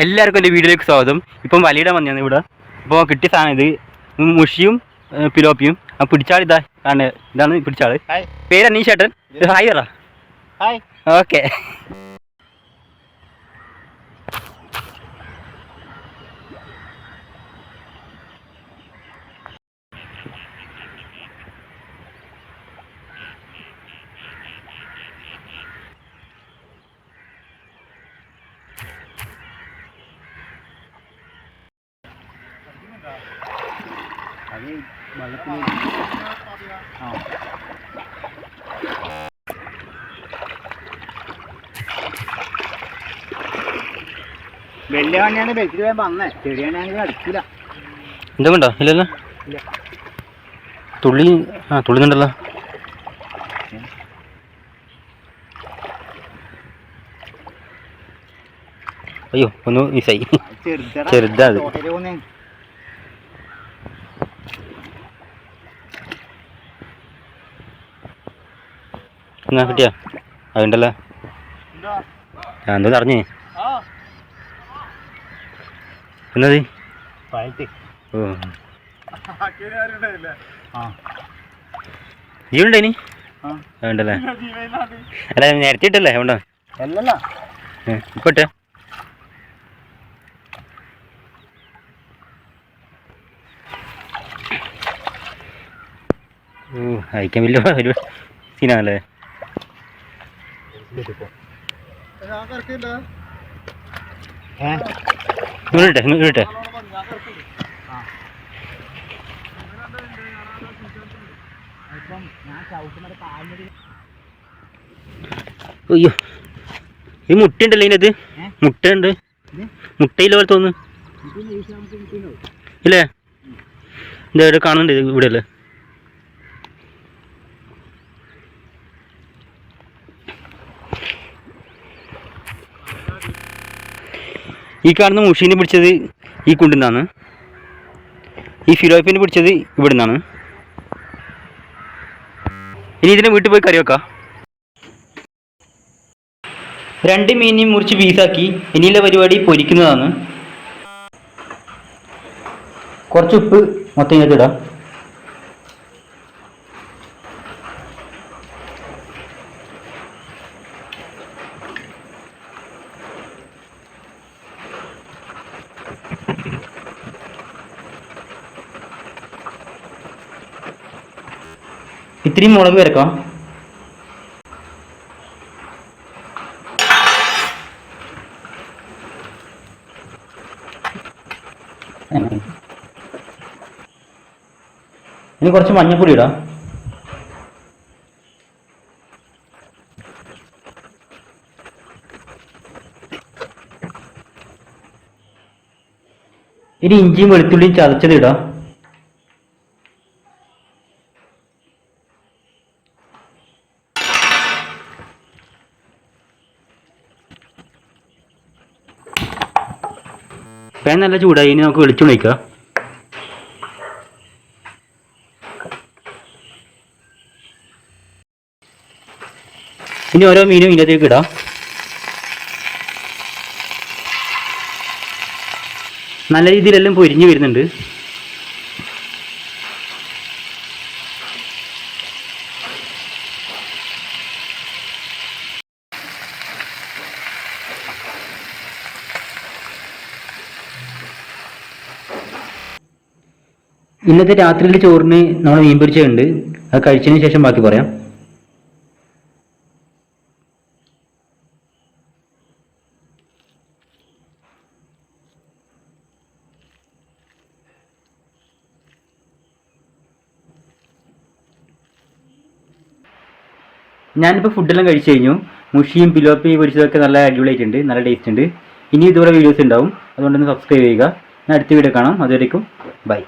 എല്ലാവർക്കും എന്റെ വീഡിയോയിലേക്ക് സ്വാഗതം. ഇപ്പം വലിയിടാൻ വന്നതാണ് ഇവിടെ. അപ്പോൾ കിട്ടിയ സാധനം ഇത്. മുഷിയും പിലോപ്പിയും. ആ പിടിച്ചാൾ ഇതാ. ആണ് ഇതാണ് പിടിച്ചാൾ പേര് അനീഷ് ചേട്ടൻ ഹായ് പറ. ഹായ് ഓക്കെ അത് വെള്ളത്തിൽ ആ. വലിയ വണ്ടിയാണ് ബെൽറ്റിൽ പോയാൽ വന്നേ. ചെറിയ വണ്ടിയാണെങ്കിൽ അടിക്കില്ല എന്താ വേണ്ട ഇല്ലല്ലോ. ഇല്ല. തുള്ളി ആ തുള്ളുന്നുണ്ടല്ലോ. അയ്യോ ഒന്ന് മിസ്സായി ചെറുതാ. ചെറുതാ എന്നാ കിട്ടിയാ അതുണ്ടല്ലോ ഞാൻ എന്തോ അറിഞ്ഞേ എന്നത്? ജീവനുണ്ടോ ഇനി അല്ല നേരത്തെ ഇട്ടല്ലേ ഉണ്ടോ അല്ലല്ല. ഇപ്പൊ ഇട്ടേ. ഓ അയക്കാൻ വലിയ സീനാണല്ലേ? ഇങ്ങോട്ടെ ഇങ്ങോട്ടെ അയ്യോ. ഈ മുട്ടയുണ്ടല്ലോ ഇതിനകത്ത്. ഇതിനത് മുട്ടയുണ്ട്. ഉണ്ട് മുട്ടയില്ല പോലെ തോന്നുന്നു. ഇല്ലേ? എന്താ ഇവിടെ കാണുന്നുണ്ട് ഇത് ഇവിടെ അല്ലേ ഈ കാണുന്ന മുഷീനെ പിടിച്ചത് ഈ കുണ്ടിൽ നിന്നാണ് ഈ ഫിലോപ്പിനെ പിടിച്ചത് ഇവിടെ നിന്നാണ് ഇനി ഇതിനെ വീട്ടിൽ പോയി കറി വെക്കാം. രണ്ട് മീനിനെയും മുറിച്ച് പീസാക്കി ഇനിയുള്ള പരിപാടി പൊരിക്കുന്നതാണ്. കുറച്ച് ഉപ്പ് മൊത്തം ഇതിനകത്ത് ഇടാം ഇത്രയും മുളക് വരക്കാം. ഇനി കുറച്ച് മഞ്ഞപ്പൊടി ഇടാം. ഇനി ഇഞ്ചിയും വെളുത്തുള്ളിയും ചതച്ചത് ഇടാം. പാൻ നല്ല ചൂടായി ഇനി നമുക്ക് വെളിച്ചെണ്ണ ഒഴിക്കാം. ഇനി ഓരോ മീനും ഇതിനകത്തേക്ക് ഇടാം. നല്ല രീതിയിലെല്ലാം പൊരിഞ്ഞ് വരുന്നുണ്ട്. ഇന്നത്തെ രാത്രിയിലെ ചോറിന് നമ്മൾ മീൻ പൊരിച്ചുണ്ട് അത് കഴിച്ചതിന് ശേഷം ബാക്കി പറയാം. ഞാനിപ്പോൾ ഫുഡെല്ലാം കഴിച്ചു കഴിഞ്ഞു. മുഷിയും പിലോപ്പി പൊരിച്ചതൊക്കെ നല്ല അടിപൊളിയായിട്ടുണ്ട്. നല്ല ടേസ്റ്റ് ഉണ്ട്. ഇനി ഇതുപോലെ വീഡിയോസ് ഉണ്ടാവും. അതുകൊണ്ടൊന്ന് സബ്സ്ക്രൈബ് ചെയ്യുക. ഞാൻ അടുത്ത വീഡിയോ കാണാം. അതുവരേക്കും. ബൈ